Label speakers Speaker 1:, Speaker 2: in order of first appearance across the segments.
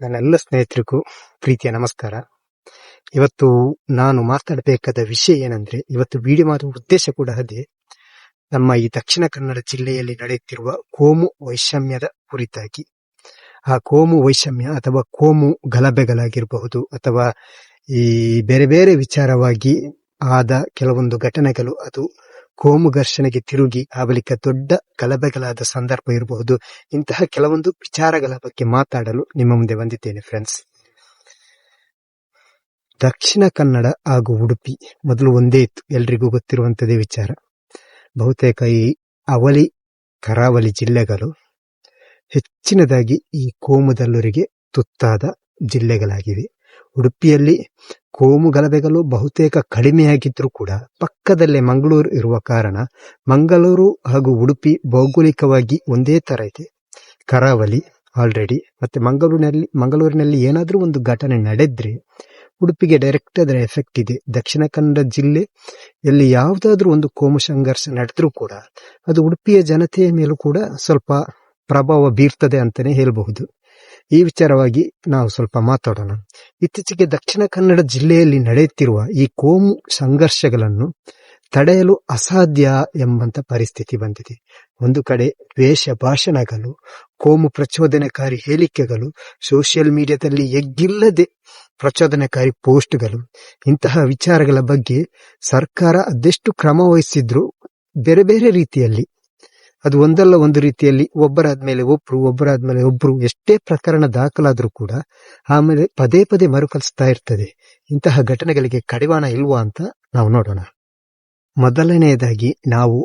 Speaker 1: ನನ್ನೆಲ್ಲ ಸ್ನೇಹಿತರಿಗೂ ಪ್ರೀತಿಯ ನಮಸ್ಕಾರ. ಇವತ್ತು ನಾನು ಮಾತಾಡಬೇಕಾದ ವಿಷಯ ಏನಂದ್ರೆ, ಇವತ್ತು ವಿಡಿಯೋ ಮಾಡುವ ಉದ್ದೇಶ ಕೂಡ ಅದೇ. ನಮ್ಮ ಈ ದಕ್ಷಿಣ ಕನ್ನಡ ಜಿಲ್ಲೆಯಲ್ಲಿ ನಡೆಯುತ್ತಿರುವ ಕೋಮು ವೈಷಮ್ಯದ ಕುರಿತಾಗಿ. ಆ ಕೋಮು ವೈಷಮ್ಯ ಅಥವಾ ಕೋಮು ಗಲಭೆಗಳಾಗಿರಬಹುದು ಅಥವಾ ಈ ಬೇರೆ ಬೇರೆ ವಿಚಾರವಾಗಿ ಆದ ಕೆಲವೊಂದು ಘಟನೆಗಳು ಅದು ಕೋಮು ಘರ್ಷಣೆಗೆ ತಿರುಗಿ ಆ ಬಳಿಕ ದೊಡ್ಡ ಗಲಭೆಗಳಾದ ಸಂದರ್ಭ ಇರಬಹುದು. ಇಂತಹ ಕೆಲವೊಂದು ವಿಚಾರಗಳ ಬಗ್ಗೆ ಮಾತಾಡಲು ನಿಮ್ಮ ಮುಂದೆ ಬಂದಿದ್ದೇನೆ ಫ್ರೆಂಡ್ಸ್ ದಕ್ಷಿಣ ಕನ್ನಡ ಹಾಗೂ ಉಡುಪಿ ಮೊದಲು ಒಂದೇ ಇತ್ತು. ಎಲ್ರಿಗೂ ಗೊತ್ತಿರುವಂತದೇ ವಿಚಾರ. ಬಹುತೇಕ ಈ ಅವಳಿ, ಕರಾವಳಿ ಜಿಲ್ಲೆಗಳು ಹೆಚ್ಚಿನದಾಗಿ ಈ ಕೋಮುದಲ್ಲೂರಿಗೆ ತುತ್ತಾದ ಜಿಲ್ಲೆಗಳಾಗಿವೆ. ಉಡುಪಿಯಲ್ಲಿ ಕೋಮು ಗಲಭೆಗಳು ಬಹುತೇಕ ಕಡಿಮೆಯಾಗಿದ್ದರೂ ಕೂಡ ಪಕ್ಕದಲ್ಲೇ ಮಂಗಳೂರು ಇರುವ ಕಾರಣ ಮಂಗಳೂರು ಹಾಗೂ ಉಡುಪಿ ಭೌಗೋಳಿಕವಾಗಿ ಒಂದೇ ಥರ ಇದೆ. ಕರಾವಳಿ ಆಲ್ರೆಡಿ ಮತ್ತು ಮಂಗಳೂರಿನಲ್ಲಿ ಮಂಗಳೂರಿನಲ್ಲಿ ಏನಾದರೂ ಒಂದು ಘಟನೆ ನಡೆದರೆ ಉಡುಪಿಗೆ ಡೈರೆಕ್ಟ್ ಅದರ ಎಫೆಕ್ಟ್ ಇದೆ. ದಕ್ಷಿಣ ಕನ್ನಡ ಜಿಲ್ಲೆ ಎಲ್ಲಿ ಯಾವುದಾದ್ರೂ ಒಂದು ಕೋಮು ಸಂಘರ್ಷ ನಡೆದರೂ ಕೂಡ ಅದು ಉಡುಪಿಯ ಜನತೆಯ ಮೇಲೂ ಕೂಡ ಸ್ವಲ್ಪ ಪ್ರಭಾವ ಬೀರ್ತದೆ ಅಂತಲೇ ಹೇಳಬಹುದು. ಈ ವಿಚಾರವಾಗಿ ನಾವು ಸ್ವಲ್ಪ ಮಾತಾಡೋಣ. ಇತ್ತೀಚೆಗೆ ದಕ್ಷಿಣ ಕನ್ನಡ ಜಿಲ್ಲೆಯಲ್ಲಿ ನಡೆಯುತ್ತಿರುವ ಈ ಕೋಮು ಸಂಘರ್ಷಗಳನ್ನು ತಡೆಯಲು ಅಸಾಧ್ಯ ಎಂಬಂತ ಪರಿಸ್ಥಿತಿ ಬಂದಿದೆ. ಒಂದು ಕಡೆ ದ್ವೇಷ ಭಾಷಣಗಳು, ಕೋಮು ಪ್ರಚೋದನಕಾರಿ ಹೇಳಿಕೆಗಳು, ಸೋಷಿಯಲ್ ಮೀಡಿಯಾದಲ್ಲಿ ಎಗ್ಗಿಲ್ಲದೆ ಪ್ರಚೋದನಕಾರಿ ಪೋಸ್ಟ್ಗಳು, ಇಂತಹ ವಿಚಾರಗಳ ಬಗ್ಗೆ ಸರ್ಕಾರ ಅದೆಷ್ಟು ಕ್ರಮ ವಹಿಸಿದ್ರು ಬೇರೆ ಬೇರೆ ರೀತಿಯಲ್ಲಿ ಅದು ಒಂದಲ್ಲ ಒಂದು ರೀತಿಯಲ್ಲಿ ಒಬ್ಬರಾದ ಒಬ್ಬರಾದ್ಮೇಲೆ ಒಬ್ರು ಒಬ್ಬರಾದ್ಮೇಲೆ ಒಬ್ರು, ಎಷ್ಟೇ ಪ್ರಕರಣ ದಾಖಲಾದರೂ ಕೂಡ ಆಮೇಲೆ ಪದೇ ಪದೇ ಮರುಕಳಿಸ್ತಾ ಇರ್ತದೆ. ಇಂತಹ ಘಟನೆಗಳಿಗೆ ಕಡಿವಾಣ ಇಲ್ವಾ ಅಂತ ನಾವು ನೋಡೋಣ. ಮೊದಲನೆಯದಾಗಿ ನಾವು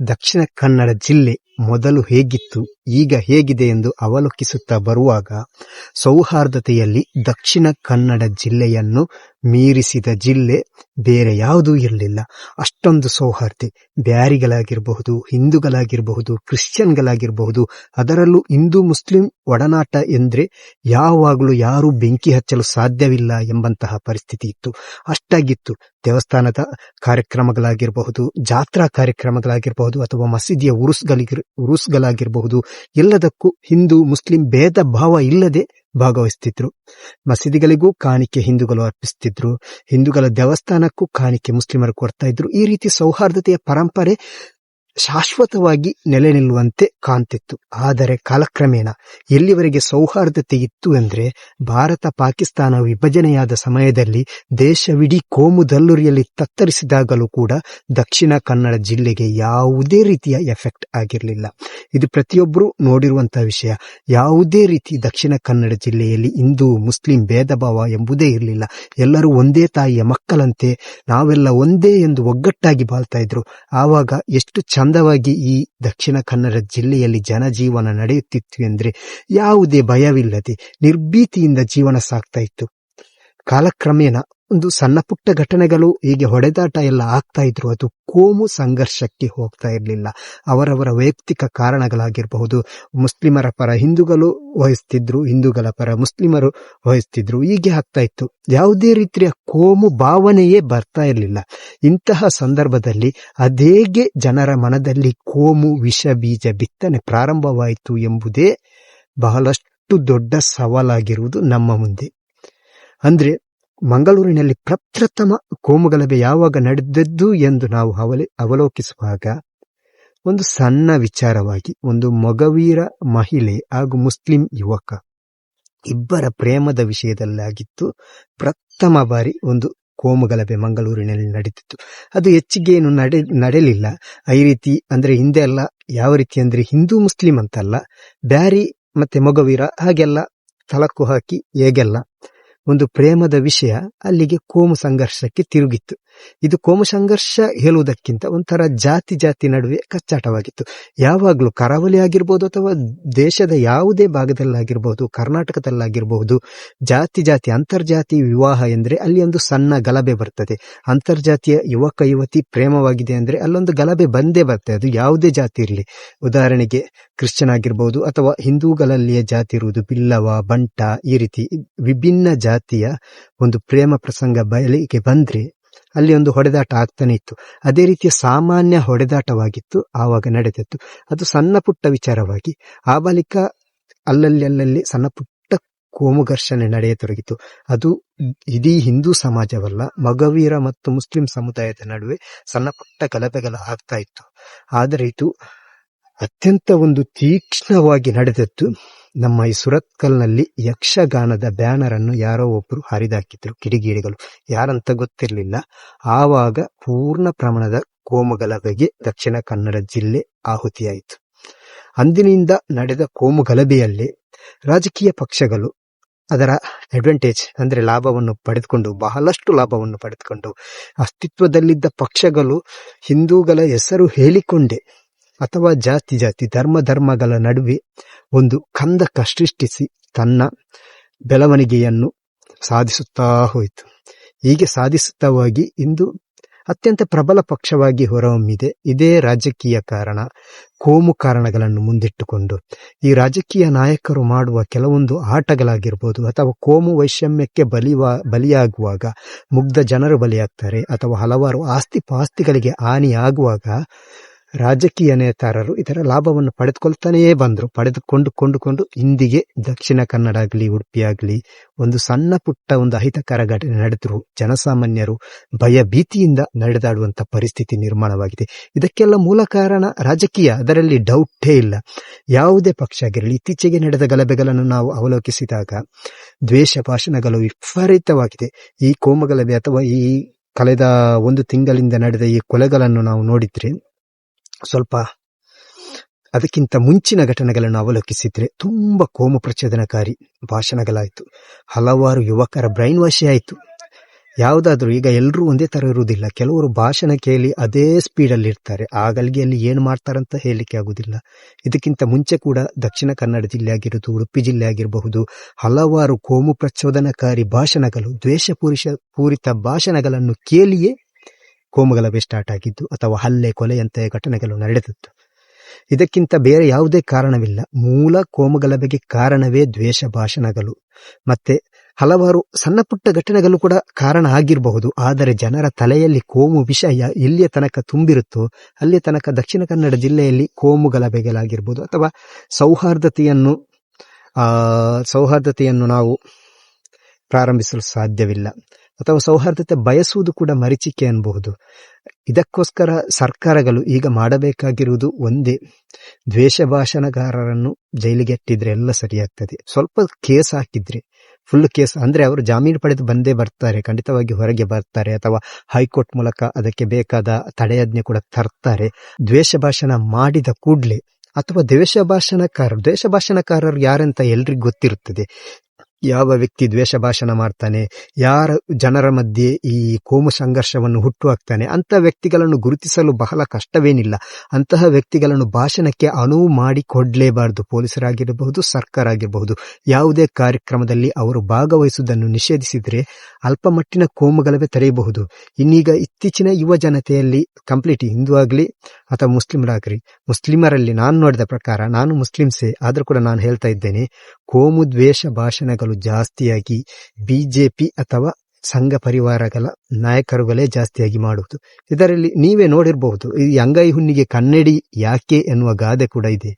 Speaker 1: ದಕ್ಷಿಣ ಕನ್ನಡ ಜಿಲ್ಲೆ ಮೊದಲು ಹೇಗಿತ್ತು, ಈಗ ಹೇಗಿದೆ ಎಂದು ಅವಲೋಕಿಸುತ್ತಾ ಬರುವಾಗ ಸೌಹಾರ್ದತೆಯಲ್ಲಿ ದಕ್ಷಿಣ ಕನ್ನಡ ಜಿಲ್ಲೆಯನ್ನು ಮೀರಿಸಿದ ಜಿಲ್ಲೆ ಬೇರೆ ಯಾವುದೂ ಇರಲಿಲ್ಲ. ಅಷ್ಟೊಂದು ಸೌಹಾರ್ದೆ ಬ್ಯಾರಿಗಳಾಗಿರಬಹುದು, ಹಿಂದೂಗಳಾಗಿರಬಹುದು, ಕ್ರಿಶ್ಚಿಯನ್ಗಳಾಗಿರಬಹುದು, ಅದರಲ್ಲೂ ಹಿಂದೂ ಮುಸ್ಲಿಂ ಒಡನಾಟ ಎಂದರೆ ಯಾವಾಗಲೂ ಯಾರೂ ಬೆಂಕಿ ಹಚ್ಚಲು ಸಾಧ್ಯವಿಲ್ಲ ಎಂಬಂತಹ ಪರಿಸ್ಥಿತಿ ಇತ್ತು. ಅಷ್ಟಾಗಿತ್ತು. ದೇವಸ್ಥಾನದ ಕಾರ್ಯಕ್ರಮಗಳಾಗಿರಬಹುದು, ಜಾತ್ರಾ ಕಾರ್ಯಕ್ರಮಗಳಾಗಿರಬಹುದು ಅಥವಾ ಮಸೀದಿಯ ಉರುಸ್ಗಳಿಗೆ, ಉರುಸ್ಗಳಾಗಿರಬಹುದು, ಎಲ್ಲದಕ್ಕೂ ಹಿಂದೂ ಮುಸ್ಲಿಂ ಭೇದ ಭಾವ ಇಲ್ಲದೆ ಭಾಗವಹಿಸ್ತಿದ್ರು. ಮಸೀದಿಗಳಿಗೂ ಕಾಣಿಕೆ ಹಿಂದೂಗಳು ಅರ್ಪಿಸ್ತಿದ್ರು. ಹಿಂದೂಗಳ ದೇವಸ್ಥಾನಕ್ಕೂ ಕಾಣಿಕೆ ಮುಸ್ಲಿಮರು ಕೊಡ್ತಾ ಇದ್ರು. ಈ ರೀತಿ ಸೌಹಾರ್ದತೆಯ ಪರಂಪರೆ ಶಾಶ್ವತವಾಗಿ ನೆಲೆ ನಿಲ್ಲುವಂತೆ ಕಾಣ್ತಿತ್ತು ಆದರೆ ಕಾಲಕ್ರಮೇಣ ಎಲ್ಲಿವರೆಗೆ ಸೌಹಾರ್ದತೆ ಇತ್ತು ಅಂದ್ರೆ ಭಾರತ ಪಾಕಿಸ್ತಾನ ವಿಭಜನೆಯಾದ ಸಮಯದಲ್ಲಿ ದೇಶವಿಡೀ ಕೋಮು ದಲ್ಲುರಿಯಲ್ಲಿ ತತ್ತರಿಸಿದಾಗಲೂ ಕೂಡ ದಕ್ಷಿಣ ಕನ್ನಡ ಜಿಲ್ಲೆಗೆ ಯಾವುದೇ ರೀತಿಯ ಎಫೆಕ್ಟ್ ಆಗಿರಲಿಲ್ಲ. ಇದು ಪ್ರತಿಯೊಬ್ಬರೂ ನೋಡಿರುವಂತಹ ವಿಷಯ. ಯಾವುದೇ ರೀತಿ ದಕ್ಷಿಣ ಕನ್ನಡ ಜಿಲ್ಲೆಯಲ್ಲಿ ಹಿಂದೂ, ಮುಸ್ಲಿಂ ಭೇದ ಭಾವ ಎಂಬುದೇ ಇರಲಿಲ್ಲ. ಎಲ್ಲರೂ ಒಂದೇ ತಾಯಿಯ ಮಕ್ಕಳಂತೆ ನಾವೆಲ್ಲ ಒಂದೇ ಎಂದು ಒಗ್ಗಟ್ಟಾಗಿ ಬಾಳ್ತಾ ಇದ್ರು. ಆವಾಗ ಎಷ್ಟು ಚಂದವಾಗಿ ಈ ದಕ್ಷಿಣ ಕನ್ನಡ ಜಿಲ್ಲೆಯಲ್ಲಿ ಜನಜೀವನ ನಡೆಯುತ್ತಿತ್ತು ಎಂದರೆ ಯಾವುದೇ ಭಯವಿಲ್ಲದೆ ನಿರ್ಭೀತಿಯಿಂದ ಜೀವನ ಸಾಗ್ತಾ ಇತ್ತು. ಕಾಲಕ್ರಮೇಣ ಒಂದು ಸಣ್ಣ ಪುಟ್ಟ ಘಟನೆಗಳು ಹೀಗೆ ಹೊಡೆದಾಟ ಎಲ್ಲ ಆಗ್ತಾ ಇದ್ರು. ಅದು ಕೋಮು ಸಂಘರ್ಷಕ್ಕೆ ಹೋಗ್ತಾ ಇರಲಿಲ್ಲ. ಅವರವರ ವೈಯಕ್ತಿಕ ಕಾರಣಗಳಾಗಿರಬಹುದು. ಮುಸ್ಲಿಮರ ಪರ ಹಿಂದೂಗಳು ವಹಿಸ್ತಿದ್ರು, ಹಿಂದೂಗಳ ಪರ ಮುಸ್ಲಿಮರು ವಹಿಸ್ತಿದ್ರು. ಹೀಗೆ ಆಗ್ತಾ ಇತ್ತು. ಯಾವುದೇ ರೀತಿಯ ಕೋಮು ಭಾವನೆಯೇ ಬರ್ತಾ ಇರಲಿಲ್ಲ. ಇಂತಹ ಸಂದರ್ಭದಲ್ಲಿ ಅದೇಗೆ ಜನರ ಮನದಲ್ಲಿ ಕೋಮು ವಿಷ ಬೀಜ ಬಿತ್ತನೆ ಪ್ರಾರಂಭವಾಯಿತು ಎಂಬುದೇ ಬಹಳಷ್ಟು ದೊಡ್ಡ ಸವಾಲಾಗಿರುವುದು ನಮ್ಮ ಮುಂದೆ. ಅಂದ್ರೆ ಮಂಗಳೂರಿನಲ್ಲಿ ಪ್ರಪ್ರಥಮ ಕೋಮುಗಲಭೆ ಯಾವಾಗ ನಡೆದದ್ದು ಎಂದು ನಾವು ಅವಲೆ ಅವಲೋಕಿಸುವಾಗ ಒಂದು ಸಣ್ಣ ವಿಚಾರವಾಗಿ ಒಂದು ಮೊಗವೀರ ಮಹಿಳೆ ಹಾಗೂ ಮುಸ್ಲಿಂ ಯುವಕ ಇಬ್ಬರ ಪ್ರೇಮದ ವಿಷಯದಲ್ಲಾಗಿತ್ತು. ಪ್ರಥಮ ಬಾರಿ ಒಂದು ಕೋಮುಗಲಭೆ ಮಂಗಳೂರಿನಲ್ಲಿ ನಡೆದಿತ್ತು ಅದು ಹೆಚ್ಚಿಗೆ ಏನು ನಡೆ ನಡೆಯಲಿಲ್ಲ ಈ ರೀತಿ ಅಂದ್ರೆ ಹಿಂದೆ ಅಲ್ಲ, ಯಾವ ರೀತಿ ಅಂದ್ರೆ ಹಿಂದೂ ಮುಸ್ಲಿಂ ಅಂತಲ್ಲ, ಬ್ಯಾರಿ ಮತ್ತೆ ಮೊಗವೀರ ಹಾಗೆಲ್ಲ ತಲಕು ಹಾಕಿ ಹೇಗೆಲ್ಲ ಒಂದು ಪ್ರೇಮದ ವಿಷಯ ಅಲ್ಲಿಗೆ ಕೋಮು ಸಂಘರ್ಷಕ್ಕೆ ತಿರುಗಿತ್ತು. ಇದು ಕೋಮು ಸಂಘರ್ಷ ಹೇಳುವುದಕ್ಕಿಂತ ಒಂಥರ ಜಾತಿ ಜಾತಿ ನಡುವೆ ಕಚ್ಚಾಟವಾಗಿತ್ತು. ಯಾವಾಗಲೂ ಕರಾವಳಿ ಆಗಿರ್ಬೋದು ಅಥವಾ ದೇಶದ ಯಾವುದೇ ಭಾಗದಲ್ಲಾಗಿರ್ಬೋದು ಕರ್ನಾಟಕದಲ್ಲಾಗಿರಬಹುದು ಜಾತಿ ಜಾತಿ ಅಂತರ್ಜಾತಿ ವಿವಾಹ ಎಂದರೆ ಅಲ್ಲಿ ಒಂದು ಸಣ್ಣ ಗಲಭೆ ಬರ್ತದೆ. ಅಂತರ್ಜಾತಿಯ ಯುವಕ ಯುವತಿ ಪ್ರೇಮವಾಗಿದೆ ಅಂದರೆ ಅಲ್ಲೊಂದು ಗಲಭೆ ಬಂದೇ ಬರ್ತದೆ. ಅದು ಯಾವುದೇ ಜಾತಿ ಇರಲಿ. ಉದಾಹರಣೆಗೆ ಕ್ರಿಶ್ಚಿಯನ್ ಆಗಿರ್ಬೋದು ಅಥವಾ ಹಿಂದೂಗಳಲ್ಲಿಯ ಜಾತಿ ಇರುವುದು ಬಿಲ್ಲವ, ಬಂಟ ಈ ರೀತಿ ವಿಭಿನ್ನ ಜಾತಿಯ ಒಂದು ಪ್ರೇಮ ಪ್ರಸಂಗ ಬಯಲಿಗೆ ಬಂದ್ರೆ ಅಲ್ಲಿ ಒಂದು ಹೊಡೆದಾಟ ಆಗ್ತಾನೆ ಇತ್ತು. ಅದೇ ರೀತಿಯ ಸಾಮಾನ್ಯ ಹೊಡೆದಾಟವಾಗಿತ್ತು, ಆವಾಗ ನಡೆದಿತ್ತು ಅದು ಸಣ್ಣ ಪುಟ್ಟ ವಿಚಾರವಾಗಿ, ಆ ಬಳಿಕ ಅಲ್ಲಲ್ಲಿ ಅಲ್ಲಲ್ಲಿ ಸಣ್ಣ ಪುಟ್ಟ ಕೋಮು ಘರ್ಷಣೆ ನಡೆಯತೊಡಗಿತು ಅದು ಇಡೀ ಹಿಂದೂ ಸಮಾಜವಲ್ಲ, ಮಗವೀರ ಮತ್ತು ಮುಸ್ಲಿಂ ಸಮುದಾಯದ ನಡುವೆ ಸಣ್ಣ ಪುಟ್ಟ ಗಲಭೆಗಳು ಆಗ್ತಾ ಇತ್ತು. ಆದರೆ ಇದು ಅತ್ಯಂತ ಒಂದು ತೀಕ್ಷ್ಣವಾಗಿ ನಡೆದದ್ದು. ನಮ್ಮ ಈ ಸುರತ್ಕಲ್ನಲ್ಲಿ ಯಕ್ಷಗಾನದ ಬ್ಯಾನರ್ ಅನ್ನು ಯಾರೋ ಒಬ್ಬರು ಹರಿದಾಕಿದ್ರು, ಕಿಡಿಗೇಡಿಗಳು. ಯಾರಂತ ಗೊತ್ತಿರಲಿಲ್ಲ. ಆವಾಗ ಪೂರ್ಣ ಪ್ರಮಾಣದ ಕೋಮುಗಲಭೆಗೆ ದಕ್ಷಿಣ ಕನ್ನಡ ಜಿಲ್ಲೆ ಆಹುತಿಯಾಯಿತು. ಅಂದಿನಿಂದ ನಡೆದ ಕೋಮುಗಲಭೆಯಲ್ಲಿ ರಾಜಕೀಯ ಪಕ್ಷಗಳು ಅದರ ಅಡ್ವಾಂಟೇಜ್ ಅಂದರೆ ಲಾಭವನ್ನು ಪಡೆದುಕೊಂಡು, ಬಹಳಷ್ಟು ಲಾಭವನ್ನು ಪಡೆದುಕೊಂಡು, ಅಸ್ತಿತ್ವದಲ್ಲಿದ್ದ ಪಕ್ಷಗಳು ಹಿಂದೂಗಳ ಹೆಸರು ಹೇಳಿಕೊಂಡೇ. ಅಥವಾ ಜಾತಿ ಜಾತಿ ಧರ್ಮ ಧರ್ಮಗಳ ನಡುವೆ ಒಂದು ಕಂದಕ ಸೃಷ್ಟಿಸಿ ತನ್ನ ಬೆಳವಣಿಗೆಯನ್ನು ಸಾಧಿಸುತ್ತಾ ಹೋಯಿತು. ಹೀಗೆ ಸಾಧಿಸುತ್ತಾ ಹೋಗಿ ಇಂದು ಅತ್ಯಂತ ಪ್ರಬಲ ಪಕ್ಷವಾಗಿ ಹೊರಹೊಮ್ಮಿದೆ. ಇದೇ ರಾಜಕೀಯ ಕಾರಣ, ಕೋಮು ಕಾರಣಗಳನ್ನು ಮುಂದಿಟ್ಟುಕೊಂಡು. ಈ ರಾಜಕೀಯ ನಾಯಕರು ಮಾಡುವ ಕೆಲವೊಂದು ಆಟಗಳಾಗಿರ್ಬೋದು, ಅಥವಾ ಕೋಮು ವೈಷಮ್ಯಕ್ಕೆ ಬಲಿವಾ, ಬಲಿಯಾಗುವಾಗ ಮುಗ್ಧ ಜನರು ಬಲಿಯಾಗ್ತಾರೆ, ಅಥವಾ ಹಲವಾರು ಆಸ್ತಿ ಪಾಸ್ತಿಗಳಿಗೆ ಹಾನಿಯಾಗುವಾಗ ರಾಜಕೀಯ ನೇತಾರರು ಇದರ ಲಾಭವನ್ನು ಪಡೆದುಕೊಳ್ತಾನೆಯೇ ಬಂದರು. ಪಡೆದುಕೊಂಡು ಕೊಂಡುಕೊಂಡು ಇಂದಿಗೆ ದಕ್ಷಿಣ ಕನ್ನಡ ಆಗಲಿ, ಉಡುಪಿ ಆಗಲಿ ಒಂದು ಸಣ್ಣ ಪುಟ್ಟ ಒಂದು ಅಹಿತಕರ ಘಟನೆ ನಡೆದ್ರು. ಜನಸಾಮಾನ್ಯರು ಭಯ ಭೀತಿಯಿಂದ ನಡೆದಾಡುವಂತ ಪರಿಸ್ಥಿತಿ ನಿರ್ಮಾಣವಾಗಿದೆ. ಇದಕ್ಕೆಲ್ಲ ಮೂಲ ಕಾರಣ ರಾಜಕೀಯ, ಅದರಲ್ಲಿ ಡೌಟೇ ಇಲ್ಲ. ಯಾವುದೇ ಪಕ್ಷ ಆಗಿರಲಿ, ಇತ್ತೀಚೆಗೆ ನಡೆದ ಗಲಭೆಗಳನ್ನು ನಾವು ಅವಲೋಕಿಸಿದಾಗ ದ್ವೇಷ ಭಾಷಣಗಳು ವಿಪರೀತವಾಗಿದೆ. ಈ ಕೋಮಗಲಭೆ ಅಥವಾ ಈ ಕಳೆದ ಒಂದು ತಿಂಗಳಿಂದ ನಡೆದ ಈ ಕೊಲೆಗಳನ್ನು ನಾವು ನೋಡಿದ್ರೆ ಸ್ವಲ್ಪ ಅದಕ್ಕಿಂತ ಮುಂಚಿನ ಘಟನೆಗಳನ್ನು ಅವಲೋಕಿಸಿದರೆ ತುಂಬ ಕೋಮು ಪ್ರಚೋದನಕಾರಿ ಭಾಷಣಗಳಾಯಿತು. ಹಲವಾರು ಯುವಕರ ಬ್ರೈನ್ ವಾಶಿ ಆಯಿತು. ಯಾವುದಾದ್ರೂ ಈಗ ಎಲ್ಲರೂ ಒಂದೇ ಥರ ಇರುವುದಿಲ್ಲ. ಕೆಲವರು ಭಾಷಣ ಕೇಳಿ ಅದೇ ಸ್ಪೀಡಲ್ಲಿ ಇರ್ತಾರೆ. ಆ ಗಳಿಗೆಯಲ್ಲಿ ಏನು ಮಾಡ್ತಾರಂತ ಹೇಳಲಿಕ್ಕೆ ಆಗುವುದಿಲ್ಲ ಇದಕ್ಕಿಂತ ಮುಂಚೆ ಕೂಡ ದಕ್ಷಿಣ ಕನ್ನಡ ಜಿಲ್ಲೆ ಆಗಿರುವುದು ಉಡುಪಿ ಜಿಲ್ಲೆ ಆಗಿರಬಹುದು ಹಲವಾರು ಕೋಮು ಪ್ರಚೋದನಕಾರಿ ಭಾಷಣಗಳು ದ್ವೇಷ ಪೂರಿತ ಭಾಷಣಗಳನ್ನು ಕೇಳಿಯೇ ಕೋಮುಗಲಭೆ ಸ್ಟಾರ್ಟ್ ಆಗಿದ್ದು ಅಥವಾ ಹಲ್ಲೆ ಕೊಲೆಯಂತಹ ಘಟನೆಗಳು ನಡೆದಿತ್ತು. ಇದಕ್ಕಿಂತ ಬೇರೆ ಯಾವುದೇ ಕಾರಣವಿಲ್ಲ. ಮೂಲ ಕೋಮುಗಲಭೆಗೆ ಕಾರಣವೇ ದ್ವೇಷ, ಭಾಷಣಗಳು. ಮತ್ತೆ ಹಲವಾರು ಸಣ್ಣ ಪುಟ್ಟ ಘಟನೆಗಳು ಕೂಡ ಕಾರಣ ಆಗಿರಬಹುದು. ಆದರೆ ಜನರ ತಲೆಯಲ್ಲಿ ಕೋಮು ವಿಷಯ ಎಲ್ಲಿಯ ತನಕ ತುಂಬಿರುತ್ತೋ, ಅಲ್ಲಿಯ ತನಕ ದಕ್ಷಿಣ ಕನ್ನಡ ಜಿಲ್ಲೆಯಲ್ಲಿ ಕೋಮು ಗಲಭೆಗಳಾಗಿರ್ಬೋದು ಅಥವಾ ಸೌಹಾರ್ದತೆಯನ್ನು ಸೌಹಾರ್ದತೆಯನ್ನು ನಾವು ಪ್ರಾರಂಭಿಸಲು ಸಾಧ್ಯವಿಲ್ಲ. ಅಥವಾ ಸೌಹಾರ್ದತೆ ಬಯಸುವುದು ಕೂಡ ಮರಿಚಿಕೆ ಅನ್ಬಹುದು. ಇದಕ್ಕೋಸ್ಕರ ಸರ್ಕಾರಗಳು ಈಗ ಮಾಡಬೇಕಾಗಿರುವುದು ಒಂದೇ. ದ್ವೇಷ ಭಾಷಣಗಾರರನ್ನು ಜೈಲಿಗೆ ಅಟ್ಟಿದ್ರೆ ಎಲ್ಲ ಸರಿಯಾಗ್ತದೆ. ಸ್ವಲ್ಪ ಕೇಸ್ ಹಾಕಿದ್ರೆ ಫುಲ್ ಕೇಸ್ ಅಂದ್ರೆ ಅವರು ಜಾಮೀನು ಪಡೆದು ಬಂದೇ ಬರ್ತಾರೆ, ಖಂಡಿತವಾಗಿ ಹೊರಗೆ ಬರ್ತಾರೆ ಅಥವಾ ಹೈಕೋರ್ಟ್ ಮೂಲಕ ಅದಕ್ಕೆ ಬೇಕಾದ ತಡೆಯಾಜ್ಞೆ ಕೂಡ ತರ್ತಾರೆ. ದ್ವೇಷ ಭಾಷಣ ಮಾಡಿದ ಕೂಡಲೇ, ಅಥವಾ ದ್ವೇಷ ಭಾಷಣಕಾರರು ದ್ವೇಷ ಭಾಷಣಕಾರರು ಯಾರಂತ ಎಲ್ರಿಗೂ ಗೊತ್ತಿರುತ್ತದೆ. ಯಾವ ವ್ಯಕ್ತಿ ದ್ವೇಷ ಭಾಷಣ ಮಾಡ್ತಾನೆ, ಯಾರ ಜನರ ಮಧ್ಯೆ ಈ ಕೋಮು ಸಂಘರ್ಷವನ್ನು ಹುಟ್ಟು ಹಾಕ್ತಾನೆ ಅಂತ ವ್ಯಕ್ತಿಗಳನ್ನು ಗುರುತಿಸಲು ಬಹಳ ಕಷ್ಟವೇನಿಲ್ಲ. ಅಂತಹ ವ್ಯಕ್ತಿಗಳನ್ನು ಭಾಷಣಕ್ಕೆ ಅನುವು ಮಾಡಿ ಕೊಡ್ಲೇಬಾರದು. ಪೊಲೀಸರಾಗಿರಬಹುದು ಸರ್ಕಾರ ಆಗಿರಬಹುದು ಯಾವುದೇ ಕಾರ್ಯಕ್ರಮದಲ್ಲಿ ಅವರು ಭಾಗವಹಿಸುವುದನ್ನು ನಿಷೇಧಿಸಿದರೆ ಅಲ್ಪಮಟ್ಟಿನ ಮಟ್ಟಿನ ತೆರೆಯಬಹುದು ತಡೆಯಬಹುದು. ಇನ್ನೀಗ ಇತ್ತೀಚಿನ ಯುವ ಜನತೆಯಲ್ಲಿ ಕಂಪ್ಲೀಟ್ ಹಿಂದೂ ಆಗಲಿ ಅಥವಾ ಮುಸ್ಲಿಮರಾಗಲಿ, ಮುಸ್ಲಿಮರಲ್ಲಿ ನಾನು ನೋಡಿದ ಪ್ರಕಾರ, ನಾನು ಮುಸ್ಲಿಮ್ಸೇ, ಆದರೂ ಕೂಡ ನಾನು ಹೇಳ್ತಾ ಇದ್ದೇನೆ, ಕೋಮು ದ್ವೇಷ ಭಾಷಣಗಳು ಜಾಸ್ತಿಯಾಗಿ ಬಿಜೆಪಿ ಅಥವಾ ಸಂಘ ಪರಿವಾರಗಳ ನಾಯಕರುಗಳೇ ಜಾಸ್ತಿಯಾಗಿ ಮಾಡುವುದು. ಇದರಲ್ಲಿ ನೀವೇ ನೋಡಿರಬಹುದು, ಈ ಅಂಗೈ ಹುಣ್ಣಿಗೆ ಕನ್ನಡಿ ಯಾಕೆ ಎನ್ನುವ ಗಾದೆ ಕೂಡ ಇದೆ.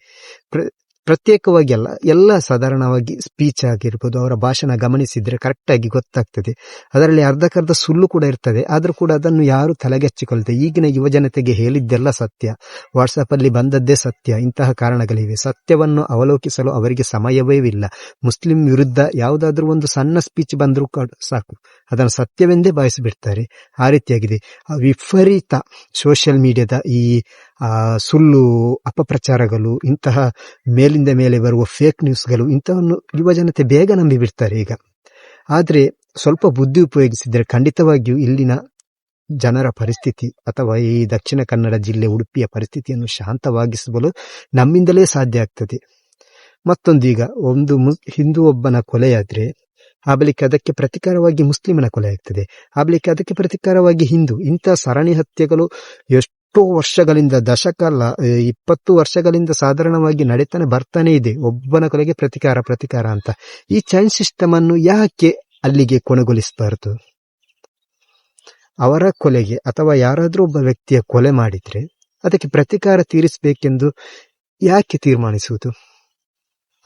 Speaker 1: ಪ್ರತ್ಯೇಕವಾಗಿ ಅಲ್ಲ ಎಲ್ಲ ಸಾಧಾರಣವಾಗಿ ಸ್ಪೀಚ್ ಆಗಿರ್ಬೋದು, ಅವರ ಭಾಷಣ ಗಮನಿಸಿದ್ರೆ ಕರೆಕ್ಟಾಗಿ ಗೊತ್ತಾಗ್ತದೆ. ಅದರಲ್ಲಿ ಅರ್ಧಕ್ಕರ್ಧ ಸುಳ್ಳು ಕೂಡ ಇರ್ತದೆ. ಆದರೂ ಕೂಡ ಅದನ್ನು ಯಾರು ತಲೆಗೆಚ್ಚಿಕೊಳ್ತದೆ ಈಗಿನ ಯುವಜನತೆಗೆ ಹೇಳಿದ್ದೆಲ್ಲ ಸತ್ಯ. ವಾಟ್ಸಪ್ ಅಲ್ಲಿ ಬಂದದ್ದೇ ಸತ್ಯ. ಇಂತಹ ಕಾರಣಗಳಿವೆ. ಸತ್ಯವನ್ನು ಅವಲೋಕಿಸಲು ಅವರಿಗೆ ಸಮಯವೇ ಇಲ್ಲ. ಮುಸ್ಲಿಂ ವಿರುದ್ಧ ಯಾವುದಾದ್ರೂ ಒಂದು ಸಣ್ಣ ಸ್ಪೀಚ್ ಬಂದರೂ ಸಾಕು. ಅದನ್ನು ಸತ್ಯವೆಂದೇ ಭಾವಿಸಿಬಿಡ್ತಾರೆ. ಆ ರೀತಿಯಾಗಿದೆ. ವಿಪರೀತ ಸೋಷಿಯಲ್ ಮೀಡಿಯಾದ ಈ ಸುಳ್ಳು, ಅಪಪ್ರಚಾರಗಳು, ಇಂತಹ ಮೇಲಿಂದ ಮೇಲೆ ಬರುವ ಫೇಕ್ ನ್ಯೂಸ್ಗಳು ಇಂಥವನ್ನು ಯುವ ಜನತೆ ಬೇಗ ನಂಬಿಬಿಡ್ತಾರೆ ಈಗ. ಆದರೆ ಸ್ವಲ್ಪ ಬುದ್ಧಿ ಉಪಯೋಗಿಸಿದರೆ ಖಂಡಿತವಾಗಿಯೂ ಇಲ್ಲಿನ ಜನರ ಪರಿಸ್ಥಿತಿ ಅಥವಾ ಈ ದಕ್ಷಿಣ ಕನ್ನಡ ಜಿಲ್ಲೆ ಉಡುಪಿಯ ಪರಿಸ್ಥಿತಿಯನ್ನು ಶಾಂತವಾಗಿಸಲು ನಮ್ಮಿಂದಲೇ ಸಾಧ್ಯ ಆಗ್ತದೆ. ಮತ್ತೊಂದೀಗ ಒಂದು ಹಿಂದೂ ಒಬ್ಬನ ಕೊಲೆಯಾದರೆ, ಆ ಬಳಿಕ ಅದಕ್ಕೆ ಪ್ರತಿಕಾರವಾಗಿ ಮುಸ್ಲಿಮನ ಕೊಲೆ ಆಗ್ತದೆ. ಆ ಬಳಿಕ ಅದಕ್ಕೆ ಪ್ರತಿಕಾರವಾಗಿ ಹಿಂದೂ. ಇಂಥ ಸರಣಿ ಹತ್ಯೆಗಳು ಎಷ್ಟೋ ವರ್ಷಗಳಿಂದ ದಶಕ ಅಲ್ಲ ಇಪ್ಪತ್ತು ವರ್ಷಗಳಿಂದ ಸಾಧಾರಣವಾಗಿ ನಡೀತಾನೆ ಬರ್ತಾನೆ ಇದೆ. ಒಬ್ಬನ ಕೊಲೆಗೆ ಪ್ರತಿಕಾರ ಪ್ರತಿಕಾರ ಅಂತ. ಈ ಚೈನ್ ಸಿಸ್ಟಮ್ ಅನ್ನು ಯಾಕೆ ಅಲ್ಲಿಗೆ ಕೊನೆಗೊಳಿಸಬಾರದು? ಅವರ ಕೊಲೆಗೆ ಅಥವಾ ಯಾರಾದರೂ ಒಬ್ಬ ವ್ಯಕ್ತಿಯ ಕೊಲೆ ಮಾಡಿದ್ರೆ ಅದಕ್ಕೆ ಪ್ರತಿಕಾರ ತೀರಿಸಬೇಕೆಂದು ಯಾಕೆ ತೀರ್ಮಾನಿಸುವುದು?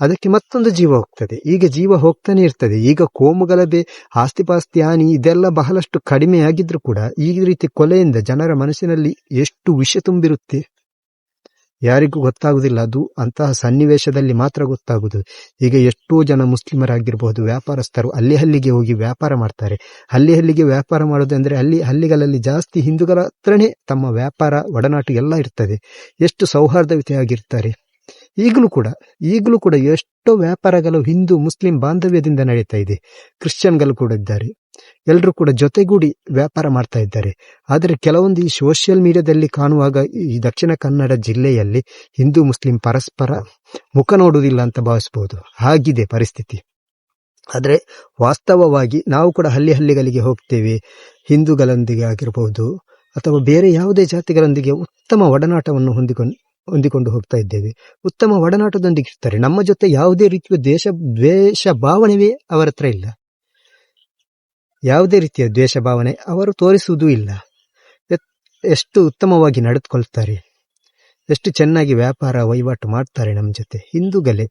Speaker 1: ಅದಕ್ಕೆ ಮತ್ತೊಂದು ಜೀವ ಹೋಗ್ತದೆ. ಈಗ ಜೀವ ಹೋಗ್ತಾನೆ ಇರ್ತದೆ. ಈಗ ಕೋಮುಗಲಭೆ, ಆಸ್ತಿಪಾಸ್ತಿ, ಹಾನಿ ಇದೆಲ್ಲ ಬಹಳಷ್ಟು ಕಡಿಮೆ ಆಗಿದ್ರು ಕೂಡ ಈ ರೀತಿ ಕೊಲೆಯಿಂದ ಜನರ ಮನಸ್ಸಿನಲ್ಲಿ ಎಷ್ಟು ವಿಷ ತುಂಬಿರುತ್ತೆ? ಯಾರಿಗೂ ಗೊತ್ತಾಗುದಿಲ್ಲ. ಅದು ಅಂತಹ ಸನ್ನಿವೇಶದಲ್ಲಿ ಮಾತ್ರ ಗೊತ್ತಾಗುವುದು. ಈಗ ಎಷ್ಟೋ ಜನ ಮುಸ್ಲಿಮರಾಗಿರಬಹುದು ವ್ಯಾಪಾರಸ್ಥರು ಅಲ್ಲಿ ಹಲ್ಲಿಗೆ ಹೋಗಿ ವ್ಯಾಪಾರ ಮಾಡ್ತಾರೆ. ಅಲ್ಲಿ ಹಲ್ಲಿಗೆ ವ್ಯಾಪಾರ ಮಾಡೋದಂದ್ರೆ ಅಲ್ಲಿ ಹಳ್ಳಿಗಳಲ್ಲಿ ಜಾಸ್ತಿ ಹಿಂದೂಗಳ ಹತ್ರನೇ ತಮ್ಮ ವ್ಯಾಪಾರ, ಒಡನಾಟ ಎಲ್ಲ ಇರ್ತದೆ. ಎಷ್ಟು ಸೌಹಾರ್ದಯುತೆಯಾಗಿರ್ತಾರೆ ಈಗಲೂ ಕೂಡ ಈಗಲೂ ಕೂಡ ಎಷ್ಟೋ ವ್ಯಾಪಾರಗಳು ಹಿಂದೂ ಮುಸ್ಲಿಂ ಬಾಂಧವ್ಯದಿಂದ ನಡೀತಾ ಇದೆ. ಕ್ರಿಶ್ಚಿಯನ್ಗಳು ಕೂಡ ಇದ್ದಾರೆ. ಎಲ್ಲರೂ ಕೂಡ ಜೊತೆಗೂಡಿ ವ್ಯಾಪಾರ ಮಾಡ್ತಾ ಇದ್ದಾರೆ. ಆದರೆ ಕೆಲವೊಂದು ಈ ಸೋಷಿಯಲ್ ಮೀಡಿಯಾದಲ್ಲಿ ಕಾಣುವಾಗ ಈ ದಕ್ಷಿಣ ಕನ್ನಡ ಜಿಲ್ಲೆಯಲ್ಲಿ ಹಿಂದೂ ಮುಸ್ಲಿಂ ಪರಸ್ಪರ ಮುಖ ನೋಡುವುದಿಲ್ಲ ಅಂತ ಭಾವಿಸಬಹುದು. ಹಾಗಿದೆ ಪರಿಸ್ಥಿತಿ. ಆದರೆ ವಾಸ್ತವವಾಗಿ ನಾವು ಕೂಡ ಹಳ್ಳಿ ಹಳ್ಳಿಗಳಿಗೆ ಹೋಗ್ತೇವೆ. ಹಿಂದೂಗಳೊಂದಿಗೆ ಆಗಿರಬಹುದು ಅಥವಾ ಬೇರೆ ಯಾವುದೇ ಜಾತಿಗಳೊಂದಿಗೆ ಉತ್ತಮ ಒಡನಾಟವನ್ನು ಹೊಂದಿಕೊಂಡು ಹೊಂದಿಕೊಂಡು ಹೋಗ್ತಾ ಇದ್ದೇವೆ. ಉತ್ತಮ ಒಡನಾಟದೊಂದಿಗೆ ಇರ್ತಾರೆ. ನಮ್ಮ ಜೊತೆ ಯಾವುದೇ ರೀತಿಯ ದೇಶ ದ್ವೇಷ ಭಾವನೆಯೇ ಅವರ ಹತ್ರ ಇಲ್ಲ. ಯಾವುದೇ ರೀತಿಯ ದ್ವೇಷ ಭಾವನೆ ಅವರು ತೋರಿಸುವುದೂ ಇಲ್ಲ. ಎಷ್ಟು ಉತ್ತಮವಾಗಿ ನಡೆದುಕೊಳ್ತಾರೆ. ಎಷ್ಟು ಚೆನ್ನಾಗಿ ವ್ಯಾಪಾರ, ವಹಿವಾಟು ಮಾಡ್ತಾರೆ ನಮ್ಮ ಜೊತೆ. ಹಿಂದೂಗಲೇ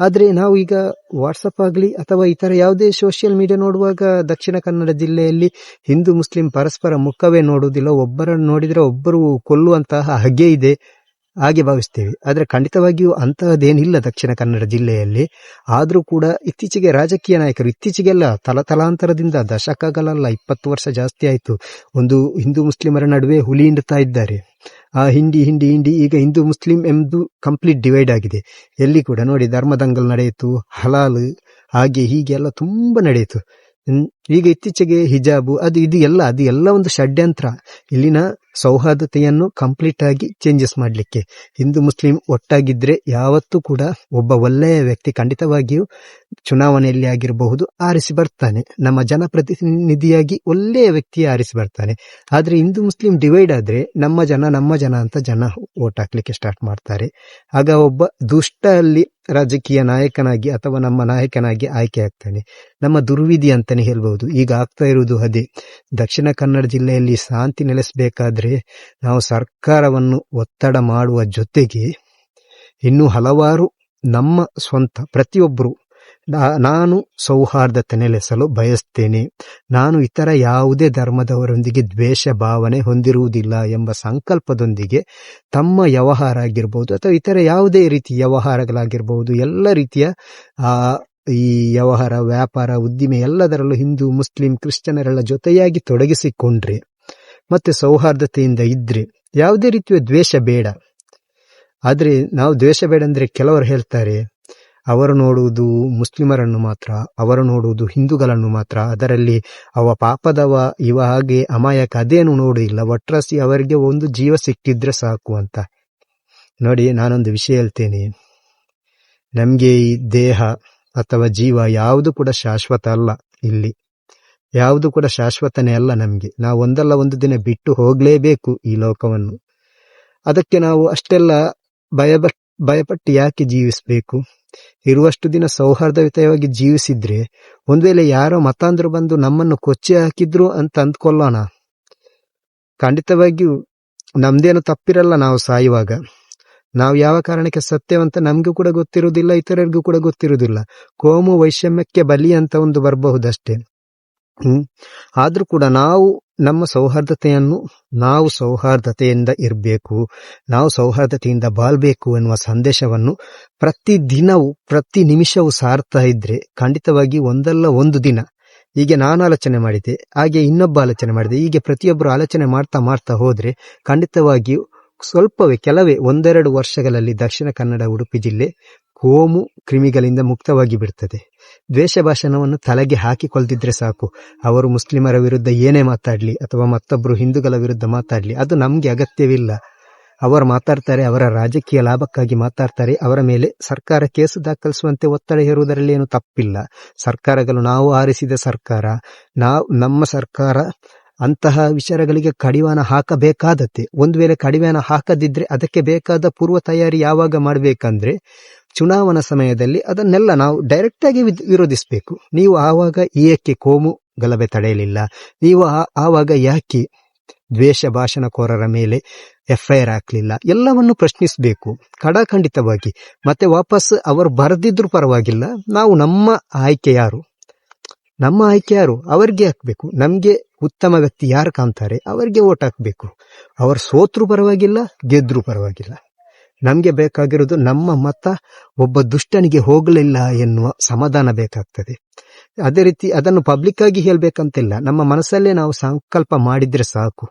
Speaker 1: ಆದರೆ ನಾವು ಈಗ ವಾಟ್ಸಪ್ ಆಗಲಿ ಅಥವಾ ಇತರ ಯಾವುದೇ ಸೋಷಿಯಲ್ ಮೀಡಿಯಾ ನೋಡುವಾಗ ದಕ್ಷಿಣ ಕನ್ನಡ ಜಿಲ್ಲೆಯಲ್ಲಿ ಹಿಂದೂ, ಮುಸ್ಲಿಂ ಪರಸ್ಪರ ಮುಖವೇ ನೋಡುವುದಿಲ್ಲ. ಒಬ್ಬರನ್ನು ನೋಡಿದರೆ ಒಬ್ಬರು ಕೊಲ್ಲುವಂತಹ ಹಗೆ ಇದೆ. ಹಾಗೆ ಭಾವಿಸ್ತೇವೆ ಆದರೆ ಖಂಡಿತವಾಗಿಯೂ ಅಂತಹದ್ದೇನಿಲ್ಲ ದಕ್ಷಿಣ ಕನ್ನಡ ಜಿಲ್ಲೆಯಲ್ಲಿ. ಆದರೂ ಕೂಡ ಇತ್ತೀಚೆಗೆ ರಾಜಕೀಯ ನಾಯಕರು, ಇತ್ತೀಚೆಗೆಲ್ಲ ತಲತಲಾಂತರದಿಂದ ದಶಕಗಳಲ್ಲ, ಇಪ್ಪತ್ತು ವರ್ಷ ಜಾಸ್ತಿ ಆಯಿತು. ಒಂದು ಹಿಂದೂ ಮುಸ್ಲಿಮರ ನಡುವೆ ಹುಲಿ ಹಿಂಡುತ್ತಾ ಇದ್ದಾರೆ. ಆ ಹಿಂಡಿ ಹಿಂಡಿ ಹಿಂಡಿ ಈಗ ಹಿಂದೂ ಮುಸ್ಲಿಂ ಎಂದು ಕಂಪ್ಲೀಟ್ ಡಿವೈಡ್ ಆಗಿದೆ. ಎಲ್ಲಿ ಕೂಡ ನೋಡಿ ಧರ್ಮದಂಗಲ್ ನಡೆಯಿತು, ಹಲಾಲ್, ಹಾಗೆ ಹೀಗೆ ಎಲ್ಲ ತುಂಬ ನಡೆಯಿತು. ಈಗ ಇತ್ತೀಚೆಗೆ ಹಿಜಾಬು, ಅದು ಇದು ಎಲ್ಲ, ಅದು ಎಲ್ಲ ಒಂದು ಷಡ್ಯಂತ್ರ. ಇಲ್ಲಿನ ಸೌಹಾರ್ದತೆಯನ್ನು ಕಂಪ್ಲೀಟ್ ಆಗಿ ಚೇಂಜಸ್ ಮಾಡಲಿಕ್ಕೆ. ಹಿಂದೂ, ಮುಸ್ಲಿಂ ಒಟ್ಟಾಗಿದ್ರೆ ಯಾವತ್ತೂ ಕೂಡ ಒಬ್ಬ ಒಳ್ಳೆಯ ವ್ಯಕ್ತಿ ಖಂಡಿತವಾಗಿಯೂ ಚುನಾವಣೆಯಲ್ಲಿ ಆಗಿರಬಹುದು, ಆರಿಸಿ ಬರ್ತಾನೆ. ನಮ್ಮ ಜನಪ್ರತಿನಿಧಿಯಾಗಿ ಒಳ್ಳೆಯ ವ್ಯಕ್ತಿ ಆರಿಸಿ ಬರ್ತಾನೆ. ಆದರೆ ಹಿಂದೂ, ಮುಸ್ಲಿಂ ಡಿವೈಡ್ ಆದರೆ ನಮ್ಮ ಜನ ನಮ್ಮ ಜನ ಅಂತ ಜನ ಓಟ್ ಹಾಕ್ಲಿಕ್ಕೆ ಸ್ಟಾರ್ಟ್ ಮಾಡ್ತಾರೆ. ಆಗ ಒಬ್ಬ ದುಷ್ಟ ಅಲ್ಲಿ ರಾಜಕೀಯ ನಾಯಕನಾಗಿ ಅಥವಾ ನಮ್ಮ ನಾಯಕನಾಗಿ ಆಯ್ಕೆ ಆಗ್ತಾನೆ. ನಮ್ಮ ದುರ್ವಿಧಿ ಅಂತಾನೆ ಹೇಳ್ಬಹುದು ಈಗ ಆಗ್ತಾ ಇರುವುದು ಅದೇ. ದಕ್ಷಿಣ ಕನ್ನಡ ಜಿಲ್ಲೆಯಲ್ಲಿ ಶಾಂತಿ ನೆಲೆಸಬೇಕಾದ್ರೆ ನಾವು ಸರ್ಕಾರವನ್ನು ಒತ್ತಡ ಮಾಡುವ ಜೊತೆಗೆ ಇನ್ನೂ ಹಲವಾರು ನಮ್ಮ ಸ್ವಂತ, ಪ್ರತಿಯೊಬ್ಬರು ನಾನು ಸೌಹಾರ್ದತೆ ನೆಲೆಸಲು ಬಯಸ್ತೇನೆ. ನಾನು ಇತರ ಯಾವುದೇ ಧರ್ಮದವರೊಂದಿಗೆ ದ್ವೇಷ ಭಾವನೆ ಹೊಂದಿರುವುದಿಲ್ಲ ಎಂಬ ಸಂಕಲ್ಪದೊಂದಿಗೆ ತಮ್ಮ ವ್ಯವಹಾರ ಆಗಿರ್ಬೋದು ಅಥವಾ ಇತರ ಯಾವುದೇ ರೀತಿ ವ್ಯವಹಾರಗಳಾಗಿರ್ಬೋದು, ಎಲ್ಲ ರೀತಿಯ ಈ ವ್ಯವಹಾರ, ವ್ಯಾಪಾರ, ಉದ್ದಿಮೆ ಎಲ್ಲದರಲ್ಲೂ ಹಿಂದೂ, ಮುಸ್ಲಿಂ, ಕ್ರಿಶ್ಚಿಯನರೆಲ್ಲ ಜೊತೆಯಾಗಿ ತೊಡಗಿಸಿಕೊಂಡ್ರೆ. ಮತ್ತೆ ಸೌಹಾರ್ದತೆಯಿಂದ ಇದ್ರೆ. ಯಾವುದೇ ರೀತಿಯ ದ್ವೇಷ ಬೇಡ. ಆದರೆ ನಾವು ದ್ವೇಷ ಬೇಡ ಅಂದ್ರೆ ಕೆಲವರು ಹೇಳ್ತಾರೆ, ಅವರು ನೋಡುವುದು ಮುಸ್ಲಿಮರನ್ನು ಮಾತ್ರ, ಅವರು ನೋಡುವುದು ಹಿಂದೂಗಳನ್ನು ಮಾತ್ರ. ಅದರಲ್ಲಿ ಅವ ಪಾಪದವ, ಇವ ಹಾಗೆ ಅಮಾಯಕ, ಅದೇನು ನೋಡಿಲ್ಲ ಒಟ್ರಾಸಿ ಅವರಿಗೆ ಒಂದು ಜೀವ ಸಿಕ್ಕಿದ್ರೆ ಸಾಕು ಅಂತ. ನೋಡಿ, ನಾನೊಂದು ವಿಷಯ ಹೇಳ್ತೇನೆ. ನಮಗೆ ಈ ದೇಹ ಅಥವಾ ಜೀವ ಯಾವುದು ಕೂಡ ಶಾಶ್ವತ ಅಲ್ಲ ಇಲ್ಲಿ. ಯಾವುದು ಕೂಡ ಶಾಶ್ವತನೇ ಅಲ್ಲ ನಮಗೆ. ನಾವು ಒಂದಲ್ಲ ಒಂದು ದಿನ ಬಿಟ್ಟು ಹೋಗಲೇಬೇಕು ಈ ಲೋಕವನ್ನು. ಅದಕ್ಕೆ ನಾವು ಅಷ್ಟೆಲ್ಲ ಭಯ ಭಯಪಟ್ಟು ಯಾಕೆ ಜೀವಿಸಬೇಕು? ಇರುವಷ್ಟು ದಿನ ಸೌಹಾರ್ದಯುತವಾಗಿ ಜೀವಿಸಿದ್ರೆ ಒಂದು ವೇಳೆ ಯಾರೋ ಮತಾಂಧ್ರ ಬಂದು ನಮ್ಮನ್ನು ಕೊಚ್ಚಿ ಹಾಕಿದ್ರು ಅಂತ ಅಂದ್ಕೊಳ್ಳೋಣ. ಖಂಡಿತವಾಗಿಯೂ ನಮ್ದೇನು ತಪ್ಪಿರಲ್ಲ ನಾವು ಸಾಯುವಾಗ. ನಾವು ಯಾವ ಕಾರಣಕ್ಕೆ ಸತ್ಯವಂತ ನಮಗೂ ಕೂಡ ಗೊತ್ತಿರುವುದಿಲ್ಲ, ಇತರರಿಗೂ ಕೂಡ ಗೊತ್ತಿರುವುದಿಲ್ಲ. ಕೋಮು ವೈಷಮ್ಯಕ್ಕೆ ಬಲಿ ಅಂತ ಒಂದು ಬರಬಹುದಷ್ಟೇ. ಹ್ಮ್. ಆದ್ರೂ ಕೂಡ ನಾವು ನಮ್ಮ ಸೌಹಾರ್ದತೆಯನ್ನು, ನಾವು ಸೌಹಾರ್ದತೆಯಿಂದ ಇರಬೇಕು, ನಾವು ಸೌಹಾರ್ದತೆಯಿಂದ ಬಾಳ್ಬೇಕು ಎನ್ನುವ ಸಂದೇಶವನ್ನು ಪ್ರತಿ ದಿನವೂ, ಪ್ರತಿ ನಿಮಿಷವೂ ಸಾರ್ತಾ ಇದ್ರೆ ಖಂಡಿತವಾಗಿ ಒಂದಲ್ಲ ಒಂದು ದಿನ. ಹೀಗೆ ನಾನು ಆಲೋಚನೆ ಮಾಡಿದೆ ಹಾಗೆ ಇನ್ನೊಬ್ಬ ಆಲೋಚನೆ ಮಾಡಿದೆ ಹೀಗೆ ಪ್ರತಿಯೊಬ್ಬರು ಆಲೋಚನೆ ಮಾಡ್ತಾ ಮಾಡ್ತಾ ಹೋದ್ರೆ ಖಂಡಿತವಾಗಿಯೂ ಸ್ವಲ್ಪವೇ, ಕೆಲವೇ ಒಂದೆರಡು ವರ್ಷಗಳಲ್ಲಿ ದಕ್ಷಿಣ ಕನ್ನಡ, ಉಡುಪಿ ಜಿಲ್ಲೆ ಕೋಮು ಕ್ರಿಮಿಗಳಿಂದ ಮುಕ್ತವಾಗಿ ಬಿಡ್ತದೆ. ದ್ವೇಷ ಭಾಷಣವನ್ನು ತಲೆಗೆ ಹಾಕಿಕೊಳ್ದಿದ್ರೆ ಸಾಕು. ಅವರು ಮುಸ್ಲಿಮರ ವಿರುದ್ಧ ಏನೇ ಮಾತಾಡಲಿ ಅಥವಾ ಮತ್ತೊಬ್ಬರು ಹಿಂದೂಗಳ ವಿರುದ್ಧ ಮಾತಾಡಲಿ, ಅದು ನಮಗೆ ಅಗತ್ಯವಿಲ್ಲ. ಅವರು ಮಾತಾಡ್ತಾರೆ, ಅವರ ರಾಜಕೀಯ ಲಾಭಕ್ಕಾಗಿ ಮಾತಾಡ್ತಾರೆ, ಅವರ ಮೇಲೆ ಸರ್ಕಾರ ಕೇಸು ದಾಖಲಿಸುವಂತೆ ಒತ್ತಡ ಹೇರುವುದರಲ್ಲಿ ಏನು ತಪ್ಪಿಲ್ಲ. ಸರ್ಕಾರಗಳು ನಾವು ಆರಿಸಿದ ಸರ್ಕಾರ, ನಾವು ನಮ್ಮ ಸರ್ಕಾರ ಅಂತಹ ವಿಚಾರಗಳಿಗೆ ಕಡಿವಾಣ ಹಾಕಬೇಕಾದತ್ತೆ ಒಂದು ವೇಳೆ ಕಡಿವಾಣ ಹಾಕದಿದ್ರೆ ಅದಕ್ಕೆ ಬೇಕಾದ ಪೂರ್ವ ತಯಾರಿ ಯಾವಾಗ ಮಾಡಬೇಕಂದ್ರೆ ಚುನಾವಣಾ ಸಮಯದಲ್ಲಿ ಅದನ್ನೆಲ್ಲ ನಾವು ಡೈರೆಕ್ಟಾಗಿ ವಿರೋಧಿಸಬೇಕು. ನೀವು ಆವಾಗ ಏಕೆ ಕೋಮು ಗಲಭೆ ತಡೆಯಲಿಲ್ಲ? ನೀವು ಆವಾಗ ಯಾಕೆ ದ್ವೇಷ ಭಾಷಣಕೋರರ ಮೇಲೆ ಎಫ್ ಐ ಆರ್ ಹಾಕ್ಲಿಲ್ಲ? ಎಲ್ಲವನ್ನು ಪ್ರಶ್ನಿಸಬೇಕು ಕಡಾಖಂಡಿತವಾಗಿ ಮತ್ತೆ ವಾಪಸ್ ಅವರು ಬರೆದಿದ್ರು ಪರವಾಗಿಲ್ಲ. ನಾವು ನಮ್ಮ ಆಯ್ಕೆ ಯಾರು? ನಮ್ಮ ಆಯ್ಕೆ ಯಾರು? ಅವರಿಗೆ ಹಾಕಬೇಕು. ನಮ್ಗೆ ಉತ್ತಮ ವ್ಯಕ್ತಿ ಯಾರು ಕಾಣ್ತಾರೆ ಅವರಿಗೆ ಓಟ್ ಹಾಕಬೇಕು. ಅವರು ಸೋತ್ರೂ ಪರವಾಗಿಲ್ಲ, ಗೆದ್ರು ಪರವಾಗಿಲ್ಲ. ನಮಗೆ ಬೇಕಾಗಿರೋದು ನಮ್ಮ ಮತ, ಒಬ್ಬ ದುಷ್ಟನಿಗೆ ಹೋಗಲಿಲ್ಲ ಎನ್ನುವ ಸಮಾಧಾನ ಬೇಕಾಗ್ತದೆ. ಅದೇ ರೀತಿ ಅದನ್ನು ಪಬ್ಲಿಕ್ ಆಗಿ ಹೇಳಬೇಕಂತಿಲ್ಲ, ನಮ್ಮ ಮನಸ್ಸಲ್ಲೇ ನಾವು ಸಂಕಲ್ಪ ಮಾಡಿದ್ರೆ ಸಾಕು.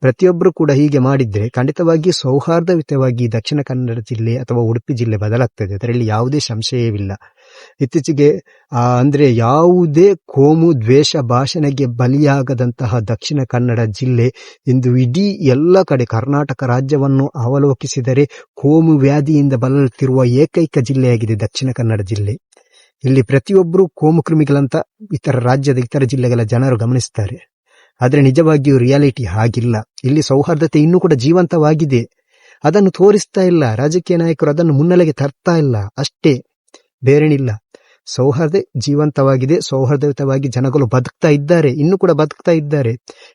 Speaker 1: ಪ್ರತಿಯೊಬ್ಬರು ಕೂಡ ಹೀಗೆ ಮಾಡಿದ್ರೆ ಖಂಡಿತವಾಗಿ ಸೌಹಾರ್ದಯುತವಾಗಿ ದಕ್ಷಿಣ ಕನ್ನಡ ಜಿಲ್ಲೆ ಅಥವಾ ಉಡುಪಿ ಜಿಲ್ಲೆ ಬದಲಾಗ್ತದೆ, ಅದರಲ್ಲಿ ಯಾವುದೇ ಸಂಶಯವಿಲ್ಲ. ಇತ್ತೀಚೆಗೆ ಅಂದರೆ ಯಾವುದೇ ಕೋಮು ದ್ವೇಷ ಭಾಷಣೆಗೆ ಬಲಿಯಾಗದಂತಹ ದಕ್ಷಿಣ ಕನ್ನಡ ಜಿಲ್ಲೆ ಇಂದು ಇಡೀ ಎಲ್ಲ ಕಡೆ ಕರ್ನಾಟಕ ರಾಜ್ಯವನ್ನು ಅವಲೋಕಿಸಿದರೆ ಕೋಮು ವ್ಯಾಧಿಯಿಂದ ಬಳಲುತ್ತಿರುವ ಏಕೈಕ ಜಿಲ್ಲೆಯಾಗಿದೆ ದಕ್ಷಿಣ ಕನ್ನಡ ಜಿಲ್ಲೆ. ಇಲ್ಲಿ ಪ್ರತಿಯೊಬ್ಬರು ಕೋಮು ಕ್ರಿಮಿಗಳಂತ ಇತರ ರಾಜ್ಯದ ಇತರ ಜಿಲ್ಲೆಗಳ ಜನರು ಗಮನಿಸ್ತಾರೆ. ಆದರೆ ನಿಜವಾಗಿಯೂ ರಿಯಾಲಿಟಿ ಹಾಗಿಲ್ಲ. ಇಲ್ಲಿ ಸೌಹಾರ್ದತೆ ಇನ್ನೂ ಕೂಡ ಜೀವಂತವಾಗಿದೆ. ಅದನ್ನು ತೋರಿಸ್ತಾ ಇಲ್ಲ. ರಾಜಕೀಯ ನಾಯಕರು ಅದನ್ನು ಮುನ್ನೆಲೆಗೆ ತರ್ತಾ ಇಲ್ಲ. ಅಷ್ಟೇ. ಬೇರೇನಿಲ್ಲ. ಸೌಹಾರ್ದ ಜೀವಂತವಾಗಿದೆ, ಸೌಹಾರ್ದಯುತವಾಗಿ ಜನಗಳು ಬದುಕ್ತಾ ಇದ್ದಾರೆ, ಇನ್ನೂ ಕೂಡ ಬದುಕ್ತಾ ಇದ್ದಾರೆ.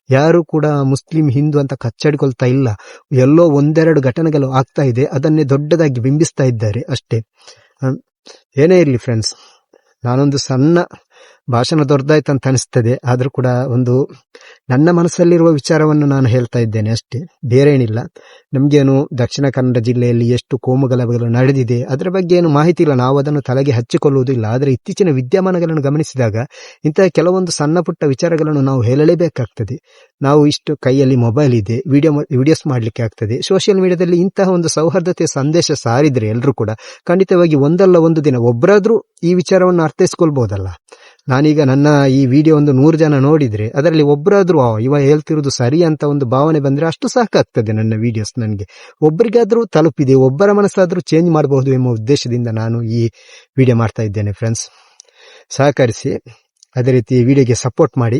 Speaker 1: ಯಾರು ಕೂಡ ಮುಸ್ಲಿಂ, ಹಿಂದೂ ಅಂತ ಕಚ್ಚಾಡಿಕೊಳ್ತಾ ಇಲ್ಲ. ಎಲ್ಲೋ ಒಂದೆರಡು ಘಟನೆಗಳು ಆಗ್ತಾ ಇದೆ, ಅದನ್ನೇ ದೊಡ್ಡದಾಗಿ ಬಿಂಬಿಸ್ತಾ ಇದ್ದಾರೆ ಅಷ್ಟೇ. ಏನೇ ಇರಲಿ ಫ್ರೆಂಡ್ಸ್ ನಾನೊಂದು ಸಣ್ಣ ಭಾಷಣ ಅಂತ ಅನಿಸ್ತದೆ. ಆದರೂ ಕೂಡ ಒಂದು ನನ್ನ ಮನಸ್ಸಲ್ಲಿರುವ ವಿಚಾರವನ್ನು ನಾನು ಹೇಳ್ತಾ ಇದ್ದೇನೆ ಅಷ್ಟೇ. ಬೇರೆ ಏನಿಲ್ಲ ನಮಗೇನು ದಕ್ಷಿಣ ಕನ್ನಡ ಜಿಲ್ಲೆಯಲ್ಲಿ ಎಷ್ಟು ಕೋಮುಗಲಭೆಗಳು ನಡೆದಿದೆ, ಅದರ ಬಗ್ಗೆ ಏನು ಮಾಹಿತಿ ಇಲ್ಲ. ನಾವು ಅದನ್ನು ತಲೆಗೆ ಹಚ್ಚಿಕೊಳ್ಳುವುದಿಲ್ಲ. ಆದರೆ ಇತ್ತೀಚಿನ ವಿದ್ಯಮಾನಗಳನ್ನು ಗಮನಿಸಿದಾಗ ಇಂತಹ ಕೆಲವೊಂದು ಸಣ್ಣ ಪುಟ್ಟ ವಿಚಾರಗಳನ್ನು ನಾವು ಹೇಳಲೇಬೇಕಾಗ್ತದೆ. ನಾವು ಇಷ್ಟು ಕೈಯಲ್ಲಿ ಮೊಬೈಲ್ ಇದೆ, ವಿಡಿಯೋ ವಿಡಿಯೋಸ್ ಮಾಡಲಿಕ್ಕೆ ಆಗ್ತದೆ. ಸೋಷಿಯಲ್ ಮೀಡಿಯಾದಲ್ಲಿ ಇಂತಹ ಒಂದು ಸೌಹಾರ್ದತೆಯ ಸಂದೇಶ ಸಾರಿದ್ರೆ ಎಲ್ಲರೂ ಕೂಡ ಖಂಡಿತವಾಗಿ ಒಂದಲ್ಲ ಒಂದು ದಿನ ಒಬ್ಬರಾದರೂ ಈ ವಿಚಾರವನ್ನು ಅರ್ಥೈಸ್ಕೊಳ್ಬಹುದಲ್ಲ ನಾನೀಗ ನನ್ನ ಈ ವಿಡಿಯೋ ಒಂದು ನೂರು ಜನ ನೋಡಿದ್ರೆ ಅದರಲ್ಲಿ ಒಬ್ಬರಾದರೂ "ಆ, ಇವ ಹೇಳ್ತಿರೋದು ಸರಿ ಅಂತ ಒಂದು ಭಾವನೆ ಬಂದ್ರೆ ಅಷ್ಟು ಸಾಕಾಗ್ತದೆ ನನ್ನ ವಿಡಿಯೋಸ್ ನನಗೆ. ಒಬ್ಬರಿಗಾದರೂ ತಲುಪಿದೆ ಒಬ್ಬರ ಮನಸ್ಸಾದರೂ ಚೇಂಜ್ ಮಾಡಬಹುದು ಎಂಬ ಉದ್ದೇಶದಿಂದ ನಾನು ಈ ವಿಡಿಯೋ ಮಾಡ್ತಾ ಇದ್ದೇನೆ ಫ್ರೆಂಡ್ಸ್ ಸಹಕರಿಸಿ ಅದೇ ರೀತಿ ವಿಡಿಯೋಗೆ ಸಪೋರ್ಟ್ ಮಾಡಿ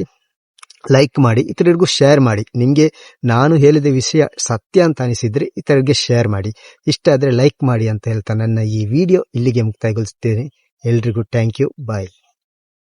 Speaker 1: ಲೈಕ್ ಮಾಡಿ ಇತರರಿಗೂ ಶೇರ್ ಮಾಡಿ. ನಿಮಗೆ ನಾನು ಹೇಳಿದ ವಿಷಯ ಸತ್ಯ ಅಂತ ಅನಿಸಿದ್ರೆ ಇತರರಿಗೆ ಶೇರ್ ಮಾಡಿ. ಇಷ್ಟ ಆದರೆ ಲೈಕ್ ಮಾಡಿ ಅಂತ ಹೇಳ್ತಾ ನನ್ನ ಈ ವಿಡಿಯೋ ಇಲ್ಲಿಗೆ ಮುಕ್ತಾಯಗೊಳಿಸುತ್ತೇನೆ. ಎಲ್ರಿಗೂ ಥ್ಯಾಂಕ್ ಯು ಬಾಯ್